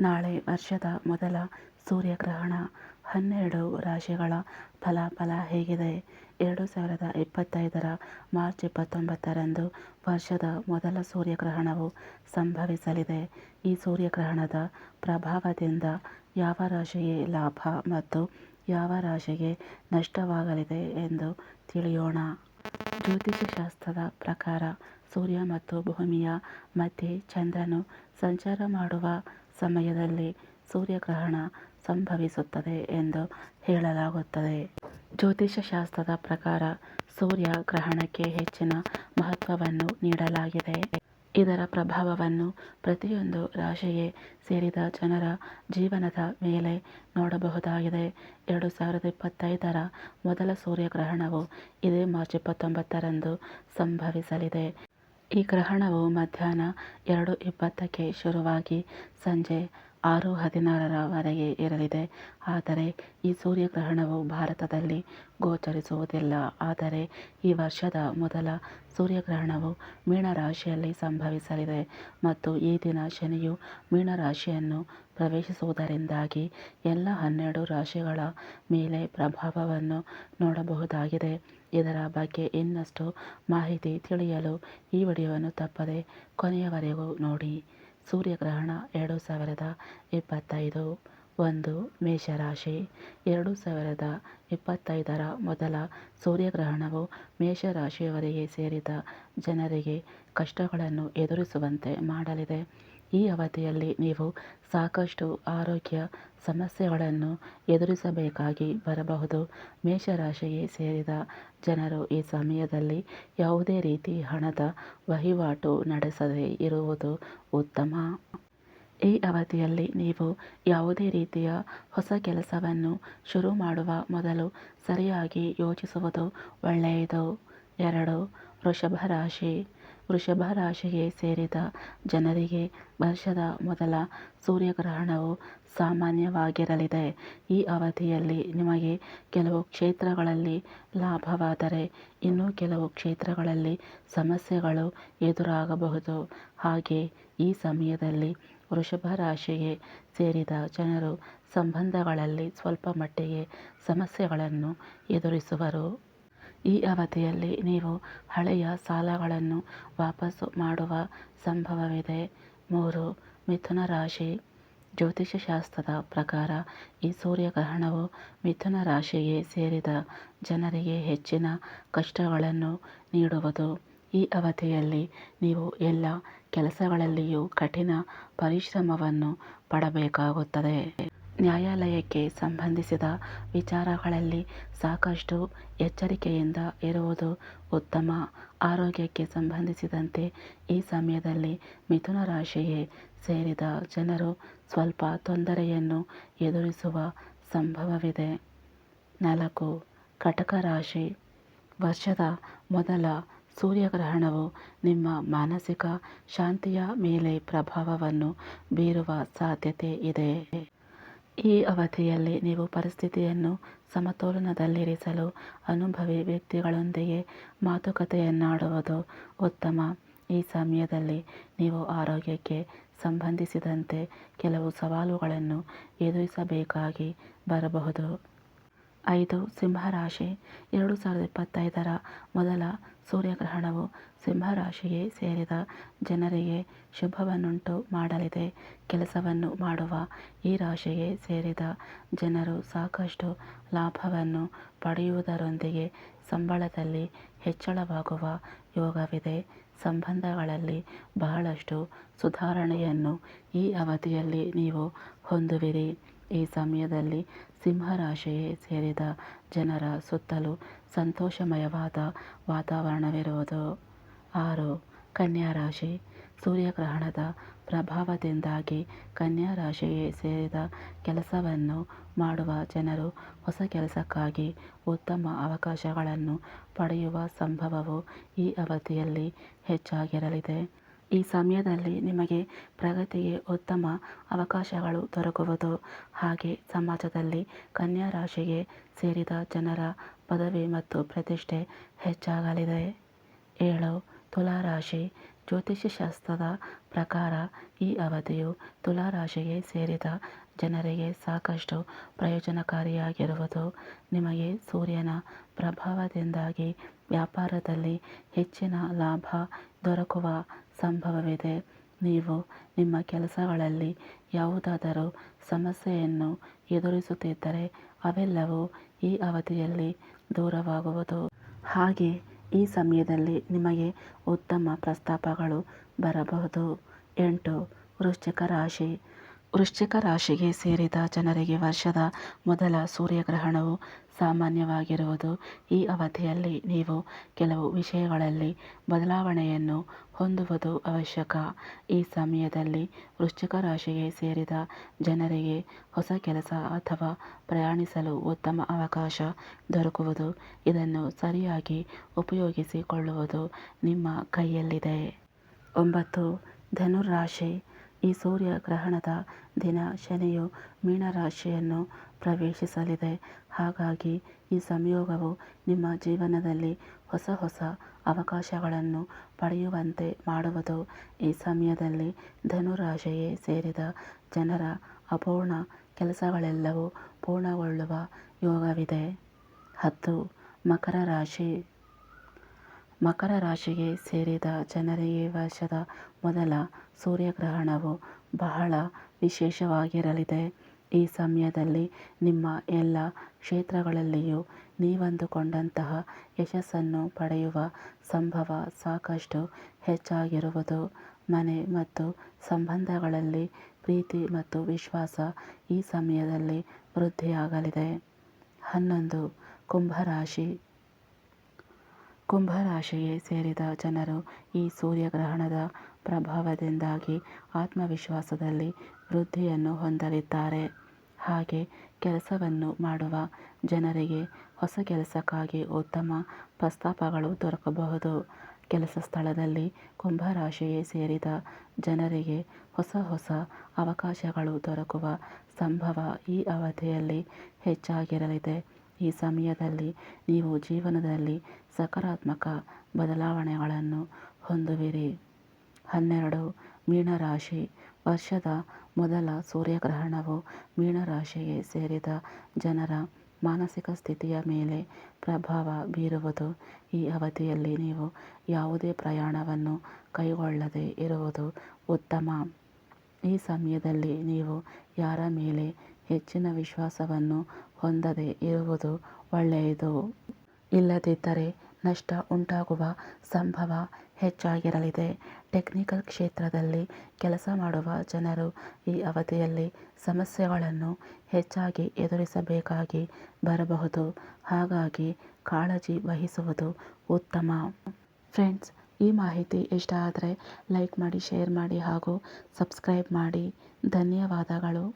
ನಾಳೆ ವರ್ಷದ ಮೊದಲ ಸೂರ್ಯಗ್ರಹಣ. ಹನ್ನೆರಡು ರಾಶಿಗಳ ಫಲಾಫಲ ಹೇಗಿದೆ? ಎರಡು ಸಾವಿರದ ಇಪ್ಪತ್ತೈದರ ಮಾರ್ಚ್ ಇಪ್ಪತ್ತೊಂಬತ್ತರಂದು ವರ್ಷದ ಮೊದಲ ಸೂರ್ಯಗ್ರಹಣವು ಸಂಭವಿಸಲಿದೆ. ಈ ಸೂರ್ಯಗ್ರಹಣದ ಪ್ರಭಾವದಿಂದ ಯಾವ ರಾಶಿಗೆ ಲಾಭ ಮತ್ತು ಯಾವ ರಾಶಿಗೆ ನಷ್ಟವಾಗಲಿದೆ ಎಂದು ತಿಳಿಯೋಣ. ಜ್ಯೋತಿಷ್ಯಶಾಸ್ತ್ರದ ಪ್ರಕಾರ ಸೂರ್ಯ ಮತ್ತು ಭೂಮಿಯ ಮಧ್ಯೆ ಚಂದ್ರನು ಸಂಚಾರ ಮಾಡುವ ಸಮಯದಲ್ಲಿ ಸೂರ್ಯಗ್ರಹಣ ಸಂಭವಿಸುತ್ತದೆ ಎಂದು ಹೇಳಲಾಗುತ್ತದೆ. ಜ್ಯೋತಿಷ್ಯಶಾಸ್ತ್ರದ ಪ್ರಕಾರ ಸೂರ್ಯ ಗ್ರಹಣಕ್ಕೆ ಹೆಚ್ಚಿನ ಮಹತ್ವವನ್ನು ನೀಡಲಾಗಿದೆ. ಇದರ ಪ್ರಭಾವವನ್ನು ಪ್ರತಿಯೊಂದು ರಾಶಿಗೆ ಸೇರಿದ ಜನರ ಜೀವನದ ಮೇಲೆ ನೋಡಬಹುದಾಗಿದೆ. ಎರಡು ಸಾವಿರದ ಇಪ್ಪತ್ತೈದರ ಮೊದಲ ಸೂರ್ಯಗ್ರಹಣವು ಇದೇ ಮಾರ್ಚ್ ಇಪ್ಪತ್ತೊಂಬತ್ತರಂದು ಸಂಭವಿಸಲಿದೆ. ಈ ಗ್ರಹಣವು ಮಧ್ಯಾಹ್ನ ಎರಡು ಇಪ್ಪತ್ತಕ್ಕೆ ಶುರುವಾಗಿ ಸಂಜೆ ಆರು ಹದಿನಾರರವರೆಗೆ ಇರಲಿದೆ. ಆದರೆ ಈ ಸೂರ್ಯಗ್ರಹಣವು ಭಾರತದಲ್ಲಿ ಗೋಚರಿಸುವುದಿಲ್ಲ. ಆದರೆ ಈ ವರ್ಷದ ಮೊದಲ ಸೂರ್ಯಗ್ರಹಣವು ಮೀನರಾಶಿಯಲ್ಲಿ ಸಂಭವಿಸಲಿದೆ. ಮತ್ತು ಈ ದಿನ ಶನಿಯು ಮೀನರಾಶಿಯನ್ನು ಪ್ರವೇಶಿಸುವುದರಿಂದಾಗಿ ಎಲ್ಲ ಹನ್ನೆರಡು ರಾಶಿಗಳ ಮೇಲೆ ಪ್ರಭಾವವನ್ನು ನೋಡಬಹುದಾಗಿದೆ. ಇದರ ಬಗ್ಗೆ ಇನ್ನಷ್ಟು ಮಾಹಿತಿ ತಿಳಿಯಲು ಈ ವಿಡಿಯೋವನ್ನು ತಪ್ಪದೆ ಕೊನೆಯವರೆಗೂ ನೋಡಿ. ಸೂರ್ಯಗ್ರಹಣ ಎರಡು ಸಾವಿರದ ಇಪ್ಪತ್ತೈದು, ಒಂದು ಮೇಷರಾಶಿ ಎರಡು ಸಾವಿರದ ಇಪ್ಪತ್ತೈದರ ಮೊದಲ ಸೂರ್ಯಗ್ರಹಣವು ಮೇಷರಾಶಿಯವರಿಗೆ ಸೇರಿದ ಜನರಿಗೆ ಕಷ್ಟಗಳನ್ನು ಎದುರಿಸುವಂತೆ ಮಾಡಲಿದೆ. ಈ ಅವಧಿಯಲ್ಲಿ ನೀವು ಸಾಕಷ್ಟು ಆರೋಗ್ಯ ಸಮಸ್ಯೆಗಳನ್ನು ಎದುರಿಸಬೇಕಾಗಿ ಬರಬಹುದು. ಮೇಷರಾಶಿಗೆ ಸೇರಿದ ಜನರು ಈ ಸಮಯದಲ್ಲಿ ಯಾವುದೇ ರೀತಿ ಹಣದ ವಹಿವಾಟು ನಡೆಸದೇ ಇರುವುದು ಉತ್ತಮ. ಈ ಅವಧಿಯಲ್ಲಿ ನೀವು ಯಾವುದೇ ರೀತಿಯ ಹೊಸ ಕೆಲಸವನ್ನು ಶುರು ಮಾಡುವ ಮೊದಲು ಸರಿಯಾಗಿ ಯೋಚಿಸುವುದು ಒಳ್ಳೆಯದು. ಎರಡು, ವೃಷಭ ರಾಶಿ. ವೃಷಭ ರಾಶಿಗೆ ಸೇರಿದ ಜನರಿಗೆ ವರ್ಷದ ಮೊದಲ ಸೂರ್ಯಗ್ರಹಣವು ಸಾಮಾನ್ಯವಾಗಿರಲಿದೆ. ಈ ಅವಧಿಯಲ್ಲಿ ನಿಮಗೆ ಕೆಲವು ಕ್ಷೇತ್ರಗಳಲ್ಲಿ ಲಾಭವಾದರೆ ಇನ್ನು ಕೆಲವು ಕ್ಷೇತ್ರಗಳಲ್ಲಿ ಸಮಸ್ಯೆಗಳು ಎದುರಾಗಬಹುದು. ಹಾಗೆ ಈ ಸಮಯದಲ್ಲಿ ವೃಷಭ ರಾಶಿಗೆ ಸೇರಿದ ಜನರು ಸಂಬಂಧಗಳಲ್ಲಿ ಸ್ವಲ್ಪ ಮಟ್ಟಿಗೆ ಸಮಸ್ಯೆಗಳನ್ನು ಎದುರಿಸುವರು. ಈ ಅವಧಿಯಲ್ಲಿ ನೀವು ಹಳೆಯ ಸಾಲಗಳನ್ನು ವಾಪಸ್ಸು ಮಾಡುವ ಸಂಭವವಿದೆ. ಮೂರು, ಮಿಥುನ ರಾಶಿ. ಜ್ಯೋತಿಷ್ಯಶಾಸ್ತ್ರದ ಪ್ರಕಾರ ಈ ಸೂರ್ಯಗ್ರಹಣವು ಮಿಥುನ ರಾಶಿಗೆ ಸೇರಿದ ಜನರಿಗೆ ಹೆಚ್ಚಿನ ಕಷ್ಟಗಳನ್ನು ನೀಡುವುದು. ಈ ಅವಧಿಯಲ್ಲಿ ನೀವು ಎಲ್ಲ ಕೆಲಸಗಳಲ್ಲಿಯೂ ಕಠಿಣ ಪರಿಶ್ರಮವನ್ನು ಪಡಬೇಕಾಗುತ್ತದೆ. ನ್ಯಾಯಾಲಯಕ್ಕೆ ಸಂಬಂಧಿಸಿದ ವಿಚಾರಗಳಲ್ಲಿ ಸಾಕಷ್ಟು ಎಚ್ಚರಿಕೆಯಿಂದ ಇರುವುದು ಉತ್ತಮ. ಆರೋಗ್ಯಕ್ಕೆ ಸಂಬಂಧಿಸಿದಂತೆ ಈ ಸಮಯದಲ್ಲಿ ಮಿಥುನ ರಾಶಿಯೇ ಸೇರಿದ ಜನರು ಸ್ವಲ್ಪ ತೊಂದರೆಯನ್ನು ಎದುರಿಸುವ ಸಂಭವವಿದೆ. ನಾಲ್ಕು, ಕಟಕ ರಾಶಿ. ವರ್ಷದ ಮೊದಲ ಸೂರ್ಯಗ್ರಹಣವು ನಿಮ್ಮ ಮಾನಸಿಕ ಶಾಂತಿಯ ಮೇಲೆ ಪ್ರಭಾವವನ್ನು ಬೀರುವ ಸಾಧ್ಯತೆ ಇದೆ. ಈ ಅವಧಿಯಲ್ಲಿ ನೀವು ಪರಿಸ್ಥಿತಿಯನ್ನು ಸಮತೋಲನದಲ್ಲಿರಿಸಲು ಅನುಭವಿ ವ್ಯಕ್ತಿಗಳೊಂದಿಗೆ ಮಾತುಕತೆಯನ್ನಾಡುವುದು ಉತ್ತಮ. ಈ ಸಮಯದಲ್ಲಿ ನೀವು ಆರೋಗ್ಯಕ್ಕೆ ಸಂಬಂಧಿಸಿದಂತೆ ಕೆಲವು ಸವಾಲುಗಳನ್ನು ಎದುರಿಸಬೇಕಾಗಿ ಬರಬಹುದು. ಐದು ಸಿಂಹರಾಶಿ, ಎರಡು ಸಾವಿರದ ಇಪ್ಪತ್ತೈದರ ಮೊದಲ ಸೂರ್ಯಗ್ರಹಣವು ಸಿಂಹರಾಶಿಗೆ ಸೇರಿದ ಜನರಿಗೆ ಶುಭವನ್ನುಂಟು ಮಾಡಲಿದೆ. ಕೆಲಸವನ್ನು ಮಾಡುವ ಈ ರಾಶಿಗೆ ಸೇರಿದ ಜನರು ಸಾಕಷ್ಟು ಲಾಭವನ್ನು ಪಡೆಯುವುದರೊಂದಿಗೆ ಸಂಬಳದಲ್ಲಿ ಹೆಚ್ಚಳವಾಗುವ ಯೋಗವಿದೆ. ಸಂಬಂಧಗಳಲ್ಲಿ ಬಹಳಷ್ಟು ಸುಧಾರಣೆಯನ್ನು ಈ ಅವಧಿಯಲ್ಲಿ ನೀವು ಹೊಂದುವಿರಿ. ಈ ಸಮಯದಲ್ಲಿ ಸಿಂಹರಾಶಿಗೆ ಸೇರಿದ ಜನರ ಸುತ್ತಲೂ ಸಂತೋಷಮಯವಾದ ವಾತಾವರಣವಿರುವುದು. ಆರು ಕನ್ಯಾ ರಾಶಿ ಸೂರ್ಯಗ್ರಹಣದ ಪ್ರಭಾವದಿಂದಾಗಿ ಕನ್ಯಾ ರಾಶಿಗೆ ಸೇರಿದ ಕೆಲಸವನ್ನು ಮಾಡುವ ಜನರು ಹೊಸ ಕೆಲಸಕ್ಕಾಗಿ ಉತ್ತಮ ಅವಕಾಶಗಳನ್ನು ಪಡೆಯುವ ಸಂಭವವು ಈ ಅವಧಿಯಲ್ಲಿ ಹೆಚ್ಚಾಗಿರಲಿದೆ. ಈ ಸಮಯದಲ್ಲಿ ನಿಮಗೆ ಪ್ರಗತಿಗೆ ಉತ್ತಮ ಅವಕಾಶಗಳು ದೊರಕುವುದು. ಹಾಗೆ ಸಮಾಜದಲ್ಲಿ ಕನ್ಯಾ ರಾಶಿಗೆ ಸೇರಿದ ಜನರ ಪದವಿ ಮತ್ತು ಪ್ರತಿಷ್ಠೆ ಹೆಚ್ಚಾಗಲಿದೆ. ಏಳು ತುಲಾರಾಶಿ ಜ್ಯೋತಿಷ್ಯಶಾಸ್ತ್ರದ ಪ್ರಕಾರ ಈ ಅವಧಿಯು ತುಲಾ ರಾಶಿಗೆ ಸೇರಿದ ಜನರಿಗೆ ಸಾಕಷ್ಟು ಪ್ರಯೋಜನಕಾರಿಯಾಗಿರುವುದು ನಿಮಗೆ ಸೂರ್ಯನ ಪ್ರಭಾವದಿಂದಾಗಿ ವ್ಯಾಪಾರದಲ್ಲಿ ಹೆಚ್ಚಿನ ಲಾಭ ದೊರಕುವ ಸಂಭವವಿದೆ. ನೀವು ನಿಮ್ಮ ಕೆಲಸಗಳಲ್ಲಿ ಯಾವುದಾದರೂ ಸಮಸ್ಯೆಯನ್ನು ಎದುರಿಸುತ್ತಿದ್ದರೆ ಅವೆಲ್ಲವೂ ಈ ಅವಧಿಯಲ್ಲಿ ದೂರವಾಗುವುದು. ಹಾಗೆ ಈ ಸಮಯದಲ್ಲಿ ನಿಮಗೆ ಉತ್ತಮ ಪ್ರಸ್ತಾಪಗಳು ಬರಬಹುದು. ಎಂಟು, ವೃಶ್ಚಿಕ ರಾಶಿ. ವೃಶ್ಚಿಕ ರಾಶಿಗೆ ಸೇರಿದ ಜನರಿಗೆ ವರ್ಷದ ಮೊದಲ ಸೂರ್ಯಗ್ರಹಣವು ಸಾಮಾನ್ಯವಾಗಿರುವುದು. ಈ ಅವಧಿಯಲ್ಲಿ ನೀವು ಕೆಲವು ವಿಷಯಗಳಲ್ಲಿ ಬದಲಾವಣೆಯನ್ನು ಹೊಂದುವುದು ಅವಶ್ಯಕ. ಈ ಸಮಯದಲ್ಲಿ ವೃಶ್ಚಿಕ ರಾಶಿಗೆ ಸೇರಿದ ಜನರಿಗೆ ಹೊಸ ಕೆಲಸ ಅಥವಾ ಪ್ರಯಾಣಿಸಲು ಉತ್ತಮ ಅವಕಾಶ ದೊರಕುವುದು. ಇದನ್ನು ಸರಿಯಾಗಿ ಉಪಯೋಗಿಸಿಕೊಳ್ಳುವುದು ನಿಮ್ಮ ಕೈಯಲ್ಲಿದೆ. ಒಂಬತ್ತು. ಧನುರಾಶಿ ಈ ಸೂರ್ಯಗ್ರಹಣದ ದಿನ ಶನಿಯು ಮೀನರಾಶಿಯನ್ನು ಪ್ರವೇಶಿಸಲಿದೆ. ಹಾಗಾಗಿ ಈ ಸಂಯೋಗವು ನಿಮ್ಮ ಜೀವನದಲ್ಲಿ ಹೊಸ ಹೊಸ ಅವಕಾಶಗಳನ್ನು ಪಡೆಯುವಂತೆ ಮಾಡುವುದು. ಈ ಸಮಯದಲ್ಲಿ ಧನುರಾಶಿಯೇ ಸೇರಿದ ಜನರ ಅಪೂರ್ಣ ಕೆಲಸಗಳೆಲ್ಲವೂ ಪೂರ್ಣಗೊಳ್ಳುವ ಯೋಗವಿದೆ. ಹತ್ತು, ಮಕರ ರಾಶಿ. ಮಕರ ರಾಶಿಗೆ ಸೇರಿದ ಜನರಿಗೆ ವರ್ಷದ ಮೊದಲ ಸೂರ್ಯಗ್ರಹಣವು ಬಹಳ ವಿಶೇಷವಾಗಿರಲಿದೆ. ಈ ಸಮಯದಲ್ಲಿ ನಿಮ್ಮ ಎಲ್ಲ ಕ್ಷೇತ್ರಗಳಲ್ಲಿಯೂ ನೀವಂದುಕೊಂಡಂತಹ ಯಶಸ್ಸನ್ನು ಪಡೆಯುವ ಸಂಭವ ಸಾಕಷ್ಟು ಹೆಚ್ಚಾಗಿರುವುದು. ಮನೆ ಮತ್ತು ಸಂಬಂಧಗಳಲ್ಲಿ ಪ್ರೀತಿ ಮತ್ತು ವಿಶ್ವಾಸ ಈ ಸಮಯದಲ್ಲಿ ವೃದ್ಧಿಯಾಗಲಿದೆ. ಹನ್ನೊಂದು ಕುಂಭರಾಶಿ ಕುಂಭರಾಶಿಗೆ ಸೇರಿದ ಜನರು ಈ ಸೂರ್ಯಗ್ರಹಣದ ಪ್ರಭಾವದಿಂದಾಗಿ ಆತ್ಮವಿಶ್ವಾಸದಲ್ಲಿ ವೃದ್ಧಿಯನ್ನು ಹೊಂದಲಿದ್ದಾರೆ. ಹಾಗೆ ಕೆಲಸವನ್ನು ಮಾಡುವ ಜನರಿಗೆ ಹೊಸ ಕೆಲಸಕ್ಕಾಗಿ ಉತ್ತಮ ಪ್ರಸ್ತಾಪಗಳು ದೊರಕಬಹುದು. ಕೆಲಸ ಸ್ಥಳದಲ್ಲಿ ಕುಂಭರಾಶಿಗೆ ಸೇರಿದ ಜನರಿಗೆ ಹೊಸ ಹೊಸ ಅವಕಾಶಗಳು ದೊರಕುವ ಸಂಭವ ಈ ಅವಧಿಯಲ್ಲಿ ಹೆಚ್ಚಾಗಿರಲಿದೆ. ಈ ಸಮಯದಲ್ಲಿ ನೀವು ಜೀವನದಲ್ಲಿ ಸಕಾರಾತ್ಮಕ ಬದಲಾವಣೆಗಳನ್ನು ಹೊಂದುವಿರಿ. ಹನ್ನೆರಡು, ಮೀನರಾಶಿ. ವರ್ಷದ ಮೊದಲ ಸೂರ್ಯಗ್ರಹಣವು ಮೀನರಾಶಿಗೆ ಸೇರಿದ ಜನರ ಮಾನಸಿಕ ಸ್ಥಿತಿಯ ಮೇಲೆ ಪ್ರಭಾವ ಬೀರುವುದು. ಈ ಅವಧಿಯಲ್ಲಿ ನೀವು ಯಾವುದೇ ಪ್ರಯಾಣವನ್ನು ಕೈಗೊಳ್ಳದೆ ಇರುವುದು ಉತ್ತಮ. ಈ ಸಮಯದಲ್ಲಿ ನೀವು ಯಾರ ಮೇಲೆ ಹೆಚ್ಚಿನ ವಿಶ್ವಾಸವನ್ನು ಹೊಂದದೆ ಇರುವುದು ಒಳ್ಳೆಯದು. ಇಲ್ಲದಿದ್ದರೆ ನಷ್ಟ ಉಂಟಾಗುವ ಸಂಭವ ಹೆಚ್ಚಾಗಿರಲಿದೆ. ಟೆಕ್ನಿಕಲ್ ಕ್ಷೇತ್ರದಲ್ಲಿ ಕೆಲಸ ಮಾಡುವ ಜನರು ಈ ಅವಧಿಯಲ್ಲಿ ಸಮಸ್ಯೆಗಳನ್ನು ಹೆಚ್ಚಾಗಿ ಎದುರಿಸಬೇಕಾಗಿ ಬರಬಹುದು. ಹಾಗಾಗಿ ಕಾಳಜಿ ವಹಿಸುವುದು ಉತ್ತಮ. ಫ್ರೆಂಡ್ಸ್, ಈ ಮಾಹಿತಿ ಇಷ್ಟ ಆದರೆ ಲೈಕ್ ಮಾಡಿ, ಶೇರ್ ಮಾಡಿ ಹಾಗೂ ಸಬ್ಸ್ಕ್ರೈಬ್ ಮಾಡಿ. ಧನ್ಯವಾದಗಳು.